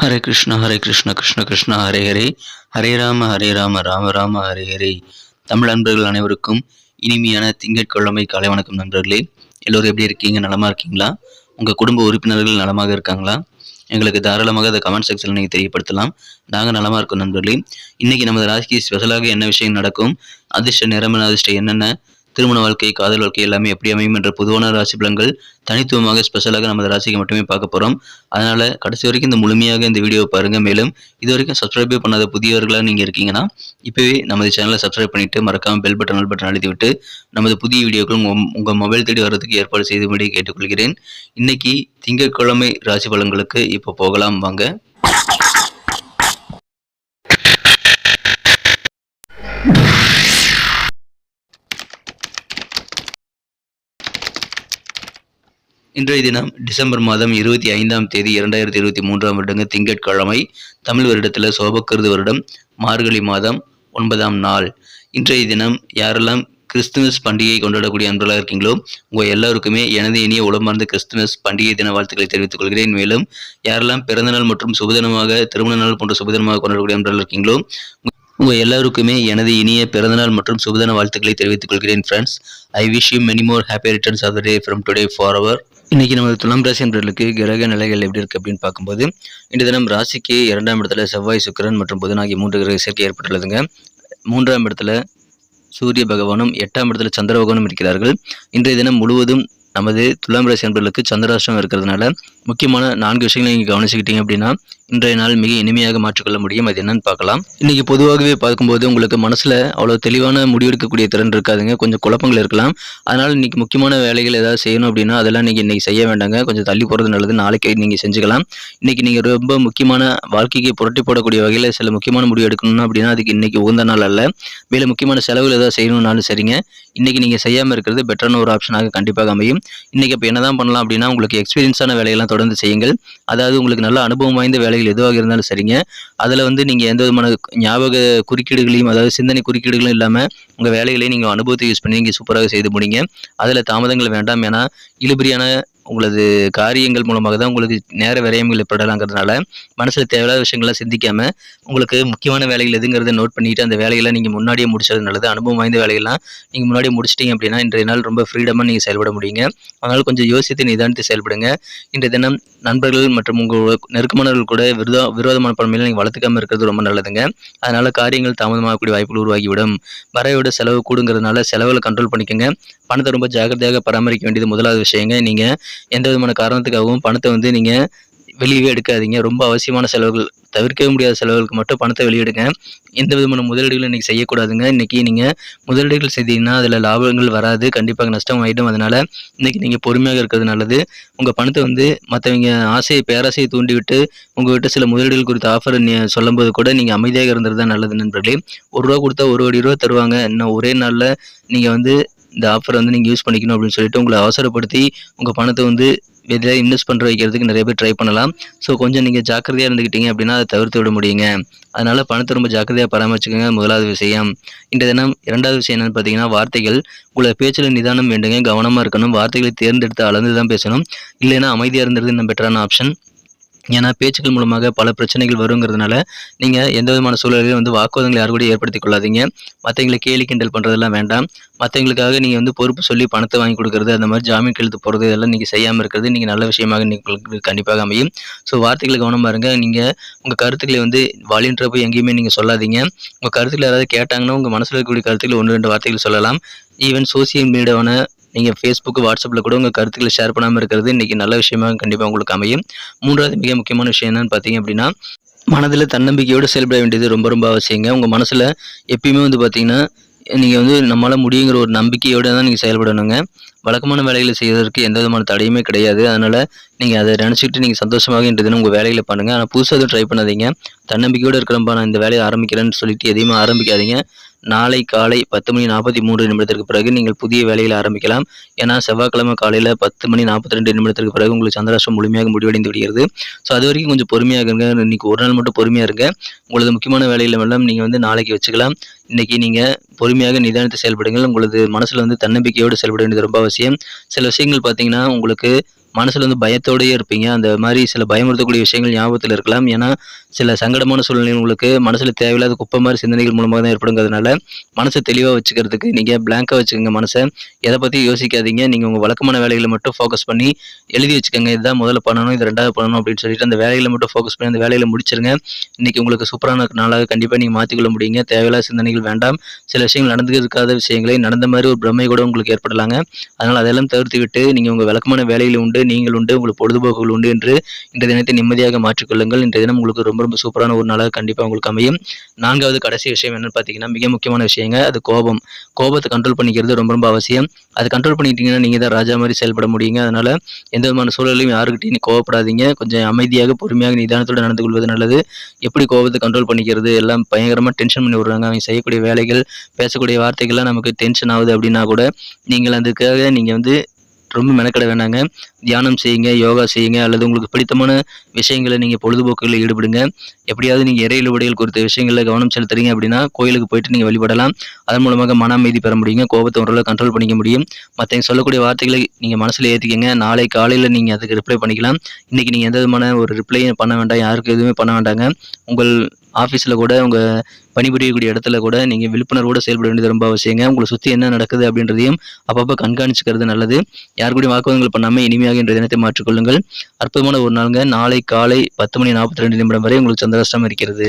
ஹரே கிருஷ்ணா ஹரே கிருஷ்ணா கிருஷ்ண கிருஷ்ணா ஹரே ஹரே. ஹரே ராம ஹரே ராம ராம ராம ஹரே ஹரே. தமிழ் நண்பர்கள் அனைவருக்கும் இனிமையான திங்கட்கிழமை காலை வணக்கம் நண்பர்களே. எல்லோரும் எப்படி இருக்கீங்க? நலமாக இருக்கீங்களா? உங்கள் குடும்ப உறுப்பினர்கள் நலமாக இருக்காங்களா? எங்களுக்கு தாராளமாக அதை கமெண்ட் செக்ஷனில் நீங்கள் தெரியப்படுத்தலாம். நாங்கள் நலமாக இருக்கோம் நண்பர்களே. இன்றைக்கி நமது ராசிக்கு ஸ்பெஷலாக என்ன விஷயம் நடக்கும்? அதிர்ஷ்ட நிறமன அதிர்ஷ்டம் என்னென்ன? திருமண வாழ்க்கை காதல் வாழ்க்கை எல்லாமே எப்படி அமையும் என்ற பொதுவான ராசி பலன்கள் தனித்துவமாக ஸ்பெஷலாக நமது ராசிக்கு மட்டுமே பார்க்க போகிறோம் அதனால் கடைசி வரைக்கும் இந்த முழுமையாக இந்த வீடியோவை பாருங்கள் மேலும் இது வரைக்கும் சப்ஸ்கிரைபே பண்ணாத புதியவர்களாக நீங்கள் இருக்கீங்கன்னா இப்போவே நமது சேனலை சப்ஸ்கிரைப் பண்ணிவிட்டு மறக்காமல் பெல் பட்டன் ஆல் பட்டன் அழுத்தி விட்டு நமது புதிய வீடியோக்கள் உங்கள் உங்கள் மொபைல் தேடி வர்றதுக்கு ஏற்பாடு செய்தும்படி கேட்டுக்கொள்கிறேன். இன்னைக்கு திங்கட்கிழமை ராசி பலன்களுக்கு இப்போ போகலாம். வாங்க. இன்றைய தினம் டிசம்பர் மாதம் இருபத்தி ஐந்தாம் தேதி இரண்டாயிரத்தி இருபத்தி மூன்றாம் வருடங்க திங்கட்கிழமை தமிழ் வருடத்தில் சோபக்கிருது வருடம் மார்கழி மாதம் ஒன்பதாம் நாள். இன்றைய தினம் யாரெல்லாம் கிறிஸ்துமஸ் பண்டிகையை கொண்டாடக்கூடிய அன்பர்களாக இருக்கீங்களோ உங்கள் எல்லாருக்குமே எனது இனிய உளமார்ந்த கிறிஸ்துமஸ் பண்டிகை தின வாழ்த்துக்களை தெரிவித்துக் கொள்கிறேன். மேலும் யாரெல்லாம் பிறந்தநாள் மற்றும் சுபதினமாக திருமண நாள் போன்ற சுபதினமாக கொண்டாடக்கூடிய அன்பர்கள் இருக்கீங்களோ உங்கள் எல்லாருக்குமே எனது இனிய பிறந்தநாள் மற்றும் சுபதின வாழ்த்துக்களை தெரிவித்துக் கொள்கிறேன் friends I wish you many more happy returns of the day from today for our இன்றைக்கி நமது துலாம் ராசி என்பவர்களுக்கு கிரக நிலைகள் எப்படி இருக்குது அப்படின்னு பார்க்கும்போது இந்த தினம் ராசிக்கு இரண்டாம் இடத்துல செவ்வாய் சுக்கரன் மற்றும் புதன் ஆகிய மூன்று கிரக சேர்க்கை ஏற்பட்டுள்ளதுங்க. மூன்றாம் இடத்துல சூரிய பகவானும் எட்டாம் இடத்துல சந்திர பகவானும் இருக்கிறார்கள். இன்றைய தினம் முழுவதும் நமது துலாம் ராசி என்பவர்களுக்கு சந்திராஷ்டிரம் இருக்கிறதுனால முக்கியமான நான்கு விஷயங்களை நீங்கள் கவனிச்சுக்கிட்டீங்க அப்படின்னா இன்றைய நாள் மிக இனிமையாக மாற்றிக்கொள்ள முடியும். அது என்னன்னு பார்க்கலாம். இன்னைக்கு பொதுவாகவே பார்க்கும்போது உங்களுக்கு மனசில் அவ்வளோ தெளிவான முடிவெடுக்கக்கூடிய திறன் இருக்காதுங்க. கொஞ்சம் குழப்பங்கள் இருக்கலாம். அதனால் இன்னைக்கு முக்கியமான வேலைகள் ஏதாவது செய்யணும் அப்படின்னா அதெல்லாம் நீங்கள் இன்னைக்கு செய்ய வேண்டாங்க. கொஞ்சம் தள்ளி போகிறது நல்லது. நாளைக்கு நீங்கள் செஞ்சுக்கலாம். இன்னைக்கு நீங்கள் ரொம்ப முக்கியமான வாழ்க்கைக்கு புரட்டி போடக்கூடிய வகையில் சில முக்கியமான முடிவு எடுக்கணும் அப்படின்னா அதுக்கு இன்னைக்கு உகந்த நாள் அல்ல. மேலும் முக்கியமான செலவுகள் ஏதாவது செய்யணும்னாலும் சரிங்க. இன்னைக்கு நீங்கள் செய்யாமல் இருக்கிறது பெட்டரான ஒரு ஆப்ஷனாக கண்டிப்பாக அமையும். இன்னைக்கு இப்போ என்னதான் பண்ணலாம் அப்படின்னா உங்களுக்கு எக்ஸ்பீரியன்ஸான வேலையெல்லாம் தொடர்ந்து செய்யுங்கள். அதாவது உங்களுக்கு நல்ல அனுபவம் வாய்ந்த வேலைகள் எதுவாக இருந்தாலும் சரிங்க. அதில் வந்து நீங்கள் எந்த விதமான ஞாபக குறுக்கீடுகளையும் அதாவது சிந்தனை குறுக்கீடுகளும் இல்லாமல் உங்கள் வேலைகளை நீங்கள் அனுபவத்தை யூஸ் பண்ணி நீங்கள் சூப்பராக செய்து முடிங்க. அதில் தாமதங்கள் வேண்டாம். ஏன்னா இழுபறியான உங்களது காரியங்கள் மூலமாக தான் உங்களுக்கு நேர விரயங்கள் ஏற்படலாங்கிறதுனால மனசில் தேவையில்லாத விஷயங்கள்லாம் சிந்திக்காமல் உங்களுக்கு முக்கியமான வேலைகள் எதுங்கிறத நோட் பண்ணிவிட்டு அந்த வேலையெல்லாம் நீங்கள் முன்னாடியே முடிச்சது நல்லது. அனுபவம் வாய்ந்த வேலைகள்லாம் நீங்கள் முன்னாடியே முடிச்சிட்டீங்க அப்படின்னா இன்றைய நாள் ரொம்ப ஃப்ரீடமாக நீங்கள் செயல்பட முடியுங்க. அதனால் கொஞ்சம் யோசித்து நிதானித்து செயல்படுங்க. இன்றைய தினம் நண்பர்கள் மற்றும் உங்கள் நெருக்கமானவர்கள் கூட விரோத விரோதமான பன்மையில நீங்கள் வளர்த்துக்காமல் இருக்கிறது ரொம்ப நல்லதுங்க. அதனால் காரியங்கள் தாமதமாகக்கூடிய வாய்ப்புகள் உருவாகிவிடும். வரையோட செலவு கூடுங்கிறதுனால செலவுகளை கண்ட்ரோல் பண்ணிக்கோங்க. பணத்தை ரொம்ப ஜாக்கிரதையாக பராமரிக்க வேண்டியது முதலாவது விஷயங்க. நீங்கள் எந்த விதமான காரணத்துக்காகவும் பணத்தை வந்து நீங்கள் வெளியவே எடுக்காதீங்க. ரொம்ப அவசியமான செலவுகள் தவிர்க்கவே முடியாத செலவுகளுக்கு மட்டும் பணத்தை வெளியிடுங்க. எந்த விதமான முதலீடுகளும் இன்றைக்கி செய்யக்கூடாதுங்க. இன்றைக்கி நீங்கள் முதலீடுகள் செய்தீங்கன்னா அதில் லாபங்கள் வராது. கண்டிப்பாக நஷ்டம் ஆகிடும் அதனால் இன்றைக்கி நீங்கள் பொறுமையாக இருக்கிறது நல்லது. உங்கள் பணத்தை வந்து மற்றவங்க ஆசையை பேராசையை தூண்டிவிட்டு உங்கள்கிட்ட சில முதலீடுகள் குறித்த ஆஃபர் சொல்லும்போது கூட நீங்கள் அமைதியாக இருந்தது தான் நல்லது நண்பர்களே. ஒரு ரூபா கொடுத்தா ஒரு கோடி ரூபா தருவாங்க. இன்னும் ஒரே நாளில் நீங்கள் வந்து இந்த ஆஃபர் வந்து நீங்கள் யூஸ் பண்ணிக்கணும் அப்படின்னு சொல்லிட்டு உங்களை அவசரப்படுத்தி உங்கள் பணத்தை வந்து வெளியில் இன்வெஸ்ட் பண்ணுற வைக்கிறதுக்கு நிறைய பேர் ட்ரை பண்ணலாம். ஸோ கொஞ்சம் நீங்கள் ஜாக்கிரதையாக இருந்துக்கிட்டீங்க அப்படின்னா அதை தவிர்த்து விட முடியுங்க. அதனால் பணத்தை ரொம்ப ஜாக்கிரதையாக பராமரிச்சுக்கோங்க. முதலாவது விஷயம். இந்த தினம் இரண்டாவது விஷயம் என்னென்னு பார்த்தீங்கன்னா வார்த்தைகள். உங்களை பேச்சில் நிதானம் வேண்டுங்க. கவனமாக இருக்கணும். வார்த்தைகளை தேர்ந்தெடுத்து அளந்து தான் பேசணும். இல்லைன்னா அமைதியாக இருந்தது இன்னும் பெட்டரான ஆப்ஷன் ஏன்னா பேச்சுக்கள் மூலமாக பல பிரச்சனைகள் வருங்கிறதுனால நீங்கள் எந்த விதமான சூழலையும் வந்து வாக்குவாதங்களை யாரு கூட ஏற்படுத்திக் கொள்ளாதீங்க. மற்றவங்களை கேலி கிண்டல் பண்ணுறதெல்லாம் வேண்டாம். மற்றவங்களுக்காக நீங்கள் வந்து பொறுப்பு சொல்லி பணத்தை வாங்கி கொடுக்குறது அந்த மாதிரி ஜாமீன் கழுத்து போகிறது இதெல்லாம் நீங்கள் செய்யாமல் இருக்கிறது நீங்கள் நல்ல விஷயமாக உங்களுக்கு கண்டிப்பாக அமையும். ஸோ வார்த்தைகளை கவனமாக இருங்க நீங்கள் உங்கள் கருத்துக்களை வந்து வாலின்றப்போ எங்கேயுமே நீங்கள் சொல்லாதீங்க. உங்கள் கருத்துக்களை யாராவது கேட்டாங்கன்னா உங்கள் மனசில் இருக்கக்கூடிய கருத்துக்கள் ஒன்று ரெண்டு வார்த்தைகள் சொல்லலாம். ஈவன் சோசியல் மீடியாவான நீங்கள் ஃபேஸ்புக் வாட்ஸ்அப்பில் கூட உங்கள் கருத்துக்களை ஷேர் பண்ணாமல் இருக்கிறது இன்றைக்கி நல்ல விஷயமாக கண்டிப்பாக உங்களுக்கு அமையும். மூன்றாவது மிக முக்கியமான விஷயம் என்னன்னு பார்த்தீங்க அப்படின்னா மனதில் தன்னம்பிக்கையோடு செயல்பட வேண்டியது ரொம்ப ரொம்ப அவசியங்க. உங்கள் மனசில் எப்பயுமே வந்து பார்த்தீங்கன்னா நீங்கள் வந்து நம்மளால் முடியுங்கிற ஒரு நம்பிக்கையோடு தான் நீங்கள் செயல்படணுங்க. வழக்கமான வேலைகளை செய்வதற்கு எந்த விதமான தடையுமே கிடையாது. அதனால் நீங்கள் அதை நினச்சிக்கிட்டு நீங்கள் சந்தோஷமாக இன்று தினம் உங்கள் வேலைகளை பண்ணுங்கள் ஆனால் புதுசாக எதுவும் ட்ரை பண்ணாதீங்க. தன்னம்பிக்கையோடு இருக்கிறப்பா நான் இந்த வேலையை ஆரம்பிக்கிறேன்னு சொல்லிட்டு எதையுமே ஆரம்பிக்காதீங்க. நாளை காலை பத்து மணி நாற்பத்தி மூன்று நிமிடத்திற்கு பிறகு நீங்கள் புதிய வேலையில் ஆரம்பிக்கலாம். ஏன்னா செவ்வாய்க்கிழமை காலையில் பத்து மணி நாற்பத்தி ரெண்டு நிமிடத்திற்கு பிறகு உங்களுக்கு சந்திராஷ்டிரம் முழுமையாக முடிவடைந்து விடுகிறது. ஸோ அது வரைக்கும் கொஞ்சம் பொறுமையாக இருங்க. இன்னைக்கு ஒரு நாள் மட்டும் பொறுமையாக இருங்க. உங்களது முக்கியமான வேலையில் எல்லாம் நீங்கள் வந்து நாளைக்கு வச்சுக்கலாம். இன்னைக்கு நீங்கள் பொறுமையாக நிதானித்து செயல்படுங்கள். உங்களது மனசில் வந்து தன்னம்பிக்கையோடு செயல்பட வேண்டியது ரொம்ப அவசியம். சில விஷயங்கள் பார்த்தீங்கன்னா உங்களுக்கு மனசில் வந்து பயத்தோடயே இருப்பீங்க. அந்த மாதிரி சில பயமுறுத்தக்கூடிய விஷயங்கள் ஞாபகத்தில் இருக்கலாம். ஏன்னா சில சங்கடமான சூழ்நிலை உங்களுக்கு மனசில் தேவையில்லாத குப்பை மாதிரி சிந்தனைகள் மூலமாக தான் ஏற்படுங்கிறதுனால மனசை தெளிவாக வச்சுக்கிறதுக்கு நீங்கள் பிளாங்காக வச்சுக்கோங்க மனசை. எதை பற்றி யோசிக்காதீங்க. நீங்கள் உங்கள் வழக்கமான வேலைகளை மட்டும் ஃபோக்கஸ் பண்ணி எழுதி வச்சுக்கோங்க. இதுதான் முதல்ல பண்ணணும் இது ரெண்டாவது பண்ணணும் அப்படின்னு சொல்லிட்டு அந்த வேலைகளை மட்டும் ஃபோக்கஸ் பண்ணி அந்த வேலையில் முடிச்சிருங்க. இன்னைக்கு உங்களுக்கு சூப்பரான நாளாக கண்டிப்பாக நீங்கள் மாற்றிக்கொள்ள முடியுங்க. தேவையில்லாத சிந்தனைகள் வேண்டாம். சில விஷயங்கள் நடந்து இருக்காத விஷயங்களை நடந்த மாதிரி ஒரு பிரமை கூட உங்களுக்கு ஏற்படலாங்க. அதனால் அதெல்லாம் தவிர்த்து விட்டு நீங்கள் உங்கள் வழக்கமான வேலையில் உண்டு. நீங்கள் உண்டு உங்களுக்கு பொழுதுபோக்குகள் உண்டு என்று இன்றைய தினத்தை நிம்மதியாக மாற்றிக்கொள்ளுங்கள். இன்றைய தினம் உங்களுக்கு ரொம்ப ரொம்ப சூப்பரான ஒரு நாளாக கண்டிப்பாக உங்களுக்கு அமையும். நான்காவது கடைசி விஷயம் என்னன்னு பார்த்தீங்கன்னா மிக முக்கியமான விஷயங்க அது கோபம். கோபத்தை கண்ட்ரோல் பண்ணிக்கிறது ரொம்ப ரொம்ப அவசியம். அது கண்ட்ரோல் பண்ணிக்கிட்டீங்கன்னா நீங்கள் தான் ராஜா மாதிரி செயல்பட முடியுங்க. அதனால் எந்த விதமான சூழலையும் யாருக்கிட்டையும் கோவப்படாதீங்க. கொஞ்சம் அமைதியாக பொறுமையாக நிதானத்தோடு நடந்து கொள்வது நல்லது. எப்படி கோபத்தை கண்ட்ரோல் பண்ணிக்கிறது? எல்லாம் பயங்கரமாக டென்ஷன் பண்ணி விடுறாங்க. அவங்க செய்யக்கூடிய வேலைகள் பேசக்கூடிய வார்த்தைகள்லாம் நமக்கு டென்ஷன் ஆகுது அப்படின்னா கூட நீங்கள் அதுக்காக நீங்கள் வந்து ரொம்ப மெனக்கட வேணாங்க தியானம் செய்யுங்க யோகா செய்யுங்க அல்லது உங்களுக்கு பிடித்தமான விஷயங்களை நீங்கள் பொழுதுபோக்குகளில் ஈடுபடுங்க. எப்படியாவது நீங்கள் இறை இழுபடிகள் குறித்த விஷயங்களில் கவனம் செலுத்துறீங்க அப்படின்னா கோயிலுக்கு போயிட்டு நீங்கள் வழிபடலாம். அதன் மூலமாக மன அமைதி பெற முடியுங்க. கோபத்தை ஓரளவு கண்ட்ரோல் பண்ணிக்க முடியும். மற்றவங்க சொல்லக்கூடிய வார்த்தைகளை நீங்கள் மனசில் ஏற்றிக்கங்க நாளை காலையில் நீங்கள் அதுக்கு ரிப்ளை பண்ணிக்கலாம். இன்றைக்கி நீங்கள் எந்த விதமான ஒரு ரிப்ளையும் பண்ண வேண்டாம். யாருக்கும் எதுவுமே பண்ண வேண்டாங்க. உங்கள் ஆஃபீஸில் கூட உங்கள் பணிபுரியக்கூடிய இடத்துல கூட நீங்கள் விழிப்புணர்வோடு செயல்பட வேண்டியது ரொம்ப அவசியங்க. உங்களை சுற்றி என்ன நடக்குது அப்படின்றதையும் அப்பப்போ கண்காணிச்சுக்கிறது நல்லது. யார் கூடயும் வாக்குவாதங்கள் பண்ணாமல் இனிமையாக இன்றைய தினத்தை மாற்றிக்கொள்ளுங்கள். அற்புதமான ஒரு நாளுங்க. நாளை காலை பத்து மணி நாற்பத்தி ரெண்டு நிமிடம் வரை உங்களுக்கு சந்திராஷ்டம் இருக்கிறது.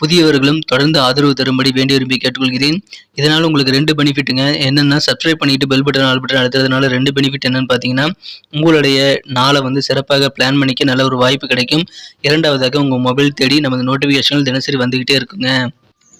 புதியவர்களும் தொடர்ந்து ஆதரவு தரும்படி வேண்டி விரும்பி கேட்டுக்கொள்கிறேன். இதனால் உங்களுக்கு ரெண்டு பெனிஃபிட்டுங்க என்னென்னா சப்ஸ்கிரைப் பண்ணிட்டு பெல் பட்டன் ஆல் பட்டன் அழுத்துறதுனால ரெண்டு பெனிஃபிட் என்னன்னு பார்த்தீங்கன்னா உங்களுடைய நாளை வந்து சிறப்பாக பிளான் பண்ணிக்க நல்ல ஒரு வாய்ப்பு கிடைக்கும். இரண்டாவதாக உங்கள் மொபைல் தேடி நமது நோட்டிஃபிகேஷன்கள் தினசரி வந்துக்கிட்டே இருக்குங்க.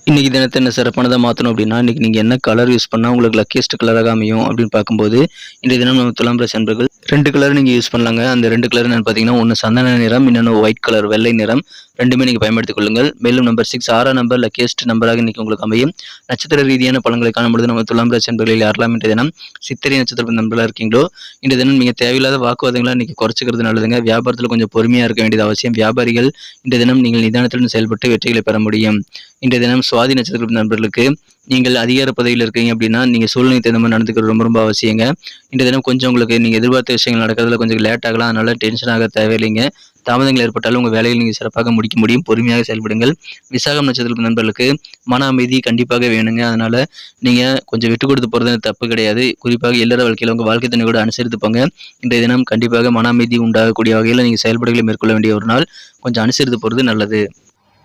இன்றைக்கி தினத்தை என்ன சிறப்பானதாக மாற்றணும் அப்படின்னா இன்றைக்கி நீங்கள் என்ன கலர் யூஸ் பண்ணால் உங்களுக்கு லக்கியஸ்ட் கலராக அமையும் அப்படின்னு பார்க்கும்போது இன்றைய தினம் நம்ம துலாம் ராசி அன்பர்கள் ரெண்டு கலர் நீங்கள் யூஸ் பண்ணலாங்க. அந்த ரெண்டு கலர் என்னன்னு பார்த்தீங்கன்னா ஒன்று சந்தன நிறம் இன்னொன்று ஒயிட் கலர் வெள்ளை நிறம். ரெண்டுமே நீங்கள் பயன்படுத்திக் கொள்ளுங்கள். மேலும் நம்பர் சிக்ஸ் ஆறாம் நம்பர் லக்கியஸ்ட் நம்பராக இன்றைக்கி உங்களுக்கு அமையும். நட்சத்திர ரீதியான பழங்களை காணும்பொழுது நம்ம துலாம் ராசி நண்பர்களில் யாரெல்லாம் இன்றைய தினம் சித்திரை நட்சத்திர நண்பர்களாக இருக்கீங்களோ இன்றைய தினம் நீங்கள் தேவையில்லாத வாக்குவாதங்களை இன்றைக்கி குறைச்சிக்கிறது நல்லதுங்க. வியாபாரத்தில் கொஞ்சம் பொறுமையாக இருக்க வேண்டியது அவசியம். வியாபாரிகள் இன்றைய தினம் நீங்கள் நிதானத்துடன் செயல்பட்டு வெற்றிகளை பெற முடியும். இன்றைய தினம் சுவாதி நட்சத்திர நண்பர்களுக்கு நீங்கள் அதிகார பதவியில் இருக்கீங்க அப்படின்னா நீங்கள் சூழ்நிலை தகுந்த மாதிரி நடந்துக்கிறது ரொம்ப ரொம்ப அவசியங்க. இந்த தினம் கொஞ்சம் உங்களுக்கு நீங்கள் எதிர்பார்த்த விஷயங்கள் நடக்கிறதுல கொஞ்சம் லேட் ஆகலாம். அதனால டென்ஷன் ஆக தேவையில்லைங்க. தாமதங்கள் ஏற்பட்டாலும் உங்கள் வேலையில் நீங்கள் சிறப்பாக முடிக்க முடியும். பொறுமையாக செயல்படுங்கள். விசாகம் நட்சத்திரத்து நண்பர்களுக்கு மன அமைதி கண்டிப்பாக வேணுங்க. அதனால் நீங்கள் கொஞ்சம் விட்டு கொடுத்து போகிறது தப்பு கிடையாது. குறிப்பாக இல்லற வாழ்க்கையில் உங்கள் வாழ்க்கை துணை கூட அனுசரித்து போங்க. இன்றைய தினம் கண்டிப்பாக மன அமைதி உண்டாகக்கூடிய வகையில் நீங்கள் செயல்பாடுகளை மேற்கொள்ள வேண்டிய ஒரு நாள். கொஞ்சம் அனுசரித்து போகிறது நல்லது.